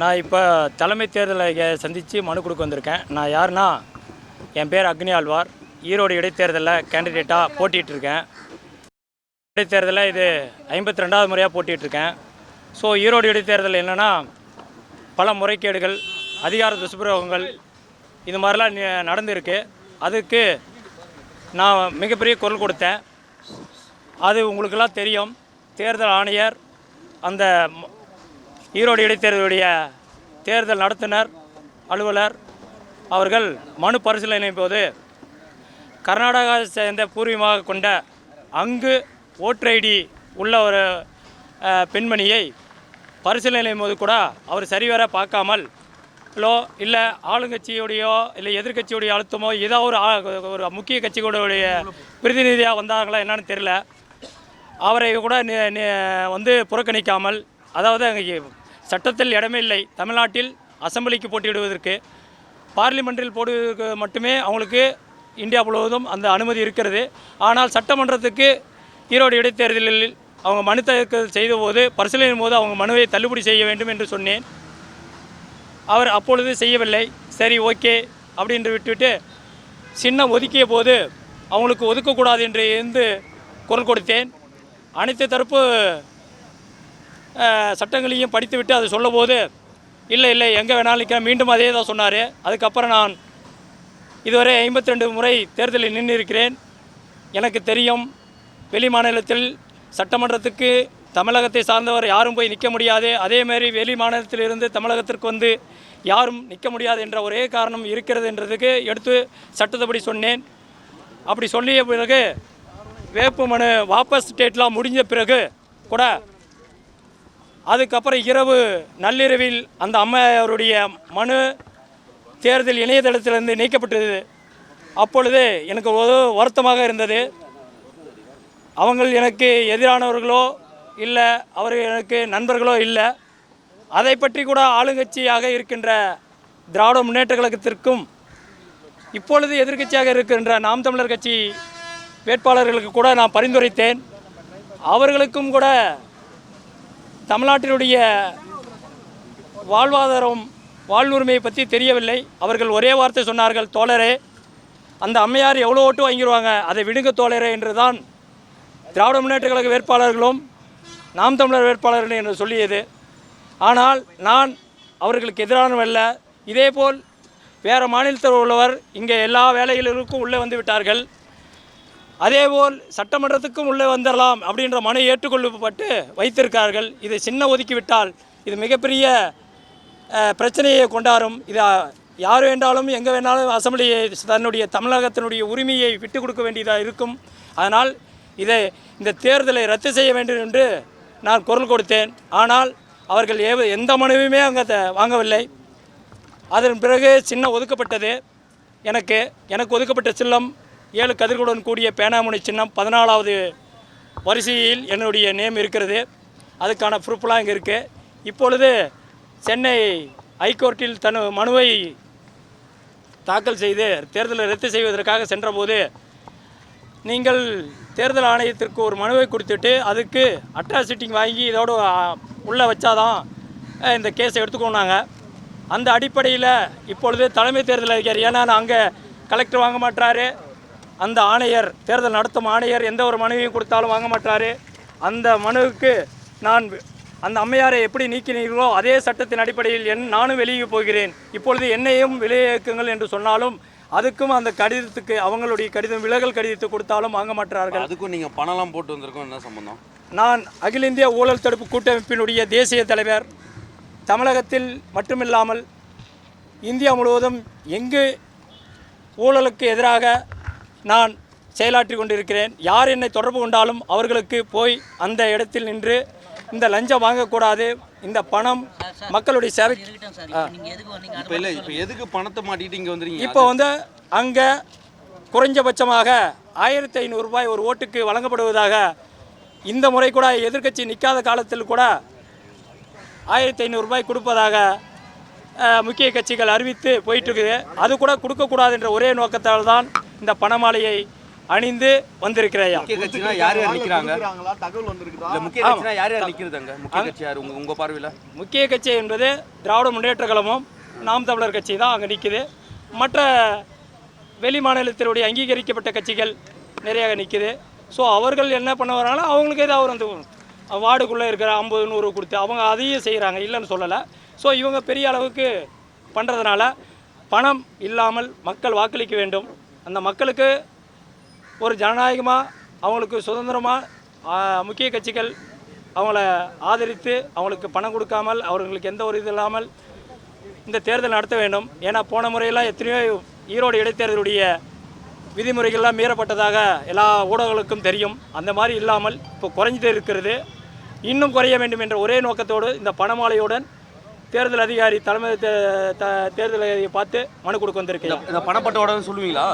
நான் இப்போ தலைமை தேர்தலை சந்தித்து மனு கொடுக்க வந்திருக்கேன். நான் யாருன்னா என் பேர் அக்னி ஆழ்வார். ஈரோடு இடைத்தேர்தலில் கேண்டிடேட்டாக போட்டிகிட்ருக்கேன் இருக்கேன் இடைத்தேர்தலில் இது ஐம்பத்தி ரெண்டாவது முறையாக போட்டிகிட்ருக்கேன் இருக்கேன் ஸோ ஈரோடு இடைத்தேர்தல் என்னென்னா பல முறைகேடுகள் அதிகார துஷ்பிரயோகங்கள் இது மாதிரிலாம் நடந்திருக்கு. அதுக்கு நான் மிகப்பெரிய குரல் கொடுத்தேன். அது உங்களுக்கெல்லாம் தெரியும். தேர்தல் ஆணையர் அந்த ஈரோடு இடைத்தேர்தலுடைய தேர்தல் நடத்துனர் அலுவலர் அவர்கள் மனு பரிசீலனை போது கர்நாடகா சேர்ந்த பூர்வீகமாக கொண்ட அங்கு ஓட்டர் ஐடி உள்ள ஒரு பெண்மணியை பரிசீலனை போது கூட அவர் சரிவர பார்க்காமல் லோ இல்லை ஆளுங்கட்சியுடையோ இல்லை எதிர்கட்சியுடைய அழுத்தமோ ஏதோ ஒரு ஒரு முக்கிய கட்சிகளுடைய பிரதிநிதியாக வந்தாங்களா என்னன்னு தெரியல. அவரை கூட வந்து புறக்கணிக்காமல் அதாவது அங்கே சட்டத்தில் இடமே இல்லை தமிழ்நாட்டில் அசம்பிளிக்கு போட்டியிடுவதற்கு பார்லிமெண்ட்டில் போடுவதற்கு மட்டுமே அவங்களுக்கு இந்தியா முழுவதும் அந்த அனுமதி இருக்கிறது. ஆனால் சட்டமன்றத்துக்கு ஈரோடு இடைத்தேர்தலில் அவங்க மனு தாக்கல் செய்தபோது பரிசீலனையின் போது அவங்க மனுவை தள்ளுபடி செய்ய வேண்டும் என்று சொன்னேன். அவர் அப்பொழுது செய்யவில்லை. சரி ஓகே அப்படின்று விட்டுவிட்டு சின்னம் ஒதுக்கிய போது அவங்களுக்கு ஒதுக்கக்கூடாது என்று இருந்து குரல் கொடுத்தேன். அனைத்து தரப்பு சட்டங்களையும் படித்துவிட்டு அது சொல்லும்போது இல்லை இல்லை எங்கே வேணாலும் நிற்கிறேன் மீண்டும் அதே தான் சொன்னார். அதுக்கப்புறம் நான் இதுவரை ஐம்பத்தி ரெண்டு முறை தேர்தலில் நின்று இருக்கிறேன் எனக்கு தெரியும் வெளி மாநிலத்தில் சட்டமன்றத்துக்கு தமிழகத்தை சார்ந்தவர் யாரும் போய் நிற்க முடியாது. அதேமாரி வெளி மாநிலத்திலிருந்து தமிழகத்திற்கு வந்து யாரும் நிற்க முடியாது என்ற ஒரே காரணம் இருக்கிறது என்றதுக்கு எடுத்து சட்டத்தப்படி சொன்னேன். அப்படி சொல்லிய பிறகு வேட்பு மனு வாபஸ் டேட்லாம் முடிஞ்ச பிறகு கூட அதுக்கப்புறம் இரவு நள்ளிரவில் அந்த அம்மையாருடைய மனு தேர்தல் இணையதளத்திலிருந்து நீக்கப்பட்டது. அப்பொழுது எனக்கு ஒரு வருத்தமாக இருந்தது. அவங்கள் எனக்கு எதிரானவர்களோ இல்லை அவர்கள் எனக்கு நண்பர்களோ இல்லை. அதை பற்றி கூட ஆளுங்கட்சியாக இருக்கின்ற திராவிட முன்னேற்ற கழகத்திற்கும் இப்பொழுது எதிர்க்கட்சியாக இருக்கின்ற நாம் தமிழர் கட்சி வேட்பாளர்களுக்கு கூட நான் பரிந்துரைத்தேன். அவர்களுக்கும் கூட தமிழ்நாட்டினுடைய வாழ்வாதாரம் வாழ்வுரிமையை பற்றி தெரியவில்லை. அவர்கள் ஒரே வார்த்தை சொன்னார்கள் தோழரே அந்த அம்மையார் எவ்வளோ ஓட்டு வாங்கிடுவாங்க அதை விடுங்க தோழரே என்று தான் திராவிட முன்னேற்ற கழக வேட்பாளர்களும் நாம் தமிழர் வேட்பாளர்கள் என்று சொல்லியது. ஆனால் நான் அவர்களுக்கு எதிரானவல்ல இதேபோல் வேறு மாநிலத்தில் உள்ளவர் இங்கே எல்லா வேலைகளிலும் உள்ளே வந்து விட்டார்கள். அதேபோல் சட்டமன்றத்துக்கும் உள்ளே வந்துடலாம் அப்படின்ற மனு ஏற்றுக்கொள்ளப்பட்டு வைத்திருக்கார்கள் இதை சின்ன ஒதுக்கிவிட்டால் இது மிகப்பெரிய பிரச்சனையை கொண்டாடும் இது யார் வேண்டாலும் எங்கே வேணாலும் அசம்பிளியை தன்னுடைய தமிழகத்தினுடைய உரிமையை விட்டு கொடுக்க வேண்டியதாக இருக்கும். அதனால் இதை இந்த தேர்தலை ரத்து செய்ய வேண்டும் என்று நான் குரல் கொடுத்தேன். ஆனால் அவர்கள் ஏ எந்த மனுவையுமே அங்கே வாங்கவில்லை. அதன் பிறகு சின்ன ஒதுக்கப்பட்டது. எனக்கு எனக்கு ஒதுக்கப்பட்ட செல்லம் ஏழு கதிர்களுடன் கூடிய பேனாமுனை சின்னம் பதினாலாவது வரிசையில் என்னுடைய நேம் இருக்கிறது. அதுக்கான ப்ரூஃப்லாம் இங்கே இருக்குது இப்பொழுது சென்னை ஹைகோர்ட்டில் தன் மனுவை தாக்கல் செய்து தேர்தலை ரத்து செய்வதற்காக சென்றபோது நீங்கள் தேர்தல் ஆணையத்திற்கு ஒரு மனுவை கொடுத்துட்டு அதுக்கு அட்ராசிட்டிங் வாங்கி இதோடு உள்ளே வச்சாதான் இந்த கேஸை எடுத்துக்கோனாங்க அந்த அடிப்படையில் இப்பொழுது தலைமை தேர்தல் அதிகாரி ஏன்னா அங்கே கலெக்டர் வாங்க மாட்டாரு அந்த ஆணையர் தேர்தல் நடத்தும் ஆணையர் எந்த ஒரு மனுவையும் கொடுத்தாலும் வாங்க மாட்டாரு. அந்த மனுவுக்கு நான் அந்த அம்மையாரை எப்படி நீக்கினீர்களோ அதே சட்டத்தின் அடிப்படையில் என் நானும் வெளியே போகிறேன். இப்பொழுது என்னையும் வெளியேக்குங்கள் என்று சொன்னாலும் அதுக்கும் அந்த கடிதத்துக்கு அவங்களுடைய கடிதம் விலகல் கடிதத்தை கொடுத்தாலும் வாங்க மாட்டார்கள். அதுக்கும் நீங்க பணம்லாம் போட்டு வந்திருக்கோம் என்ன சம்பந்தம்? நான் அகில இந்திய ஊழல் தடுப்பு கூட்டமைப்பினுடைய தேசிய தலைவர். தமிழகத்தில் மட்டுமில்லாமல் இந்தியா முழுவதும் எங்கு ஊழலுக்கு எதிராக நான் செயலாற்றி கொண்டிருக்கிறேன். யார் என்னை தொடர்பு கொண்டாலும் அவர்களுக்கு போய் அந்த இடத்தில் நின்று இந்த லஞ்சம் வாங்கக்கூடாது இந்த பணம் மக்களுடைய சேவை இப்போ எதுக்கு வந்தீங்க? இப்போ இல்லை இப்போ எதுக்கு பணத்தை மாட்டிட்டு இங்க இப்போ வந்து அங்கே குறைஞ்சபட்சமாக ஆயிரத்தி ஐநூறு ரூபாய் ஒரு ஓட்டுக்கு வழங்கப்படுவதாக இந்த முறை கூட எதிர்க்கட்சி நிற்காத காலத்தில் கூட ஆயிரத்தி ஐநூறு ரூபாய் கொடுப்பதாக முக்கிய கட்சிகள் அறிவித்து போயிட்டுருக்குது அது கூட கொடுக்கக்கூடாது என்ற ஒரே நோக்கத்தால் தான் இந்த பணமாலையை அணிந்து வந்திருக்கிறேயா? முக்கிய கட்சினா யார் யார் நிக்கிறாங்க? கொடுக்குறாங்களா? தகவல் வந்திருக்குதா? இல்ல முக்கிய கட்சினா யார் யார் நிக்கிறது அங்க? முக்கிய கட்சி யார்? உங்க உங்க பார்வையில? முக்கிய கட்சி என்பது திராவிட முன்னேற்ற கழகமும் நாம் தமிழர் கட்சி தான் அங்கே நிற்குது மற்ற வெளி மாநிலத்தினுடைய அங்கீகரிக்கப்பட்ட கட்சிகள் நிறைய நிற்குது ஸோ அவர்கள் என்ன பண்ண வராங்களோ அவங்களுக்கு ஏதாவது அந்த வார்டுக்குள்ளே இருக்கிற ஐம்பது நூறு கொடுத்து அவங்க அதையும் செய்கிறாங்க இல்லைன்னு சொல்லலை. ஸோ இவங்க பெரிய அளவுக்கு பண்ணுறதுனால பணம் இல்லாமல் மக்கள் வாக்களிக்க வேண்டும். அந்த மக்களுக்கு ஒரு ஜனநாயகமாக அவங்களுக்கு சுதந்திரமாக முக்கிய கட்சிகள் அவங்கள ஆதரித்து அவங்களுக்கு பணம் கொடுக்காமல் அவர்களுக்கு எந்த ஒரு இது இல்லாமல் இந்த தேர்தல் நடத்த வேண்டும். ஏன்னா போன முறையெல்லாம் எத்தனையோ ஈரோடு இடைத்தேர்தலுடைய விதிமுறைகள்லாம் மீறப்பட்டதாக எல்லா ஊடகங்களுக்கும் தெரியும். அந்த மாதிரி இல்லாமல் இப்போ குறைஞ்சிட்டு இருக்கிறது. இன்னும் குறைய வேண்டும் என்ற ஒரே நோக்கத்தோடு இந்த பணமாலையுடன் தேர்தல் அதிகாரி தலைமை தே- த- தேர்தல் அதிகாரியை பார்த்து மனு கொடுக்க வந்திருக்கேன் இந்த பணப்பட்டோட சொல்லுவீங்களா?